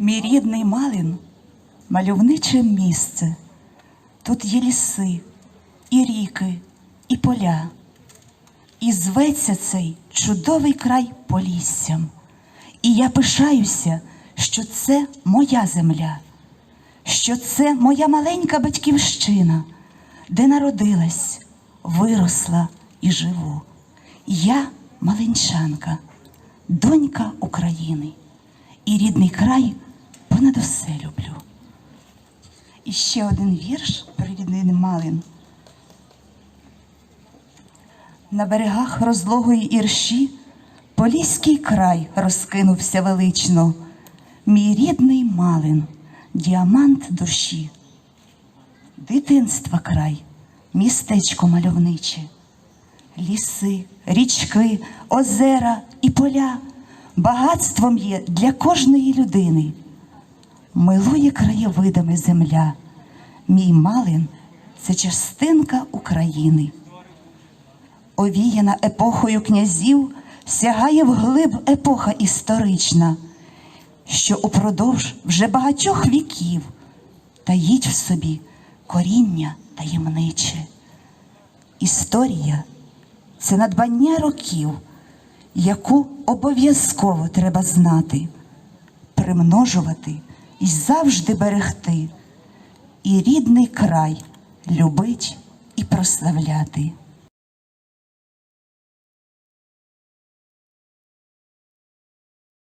Мій рідний Малин мальовниче місце. Тут є ліси, і ріки, і поля. І зветься цей чудовий край Поліссям. І я пишаюся, що це моя земля, що це моя маленька батьківщина, де народилась, виросла і живу. Я маленчанка, донька України, і рідний край понад усе люблю. І ще один вірш про рідний Малин. На берегах розлогої ірші Поліський край розкинувся велично. Мій рідний малин, діамант душі. Дитинства край, містечко мальовниче. Ліси, річки, озера і поля багатством є для кожної людини. Милує краєвидами земля. Мій малин це частинка України овіяна епохою князів, сягає вглиб епоха історична, що упродовж вже багатьох віків таїть в собі коріння таємниче. Історія це надбання років, яку обов'язково треба знати, примножувати і завжди берегти, і рідний край любить і прославляти.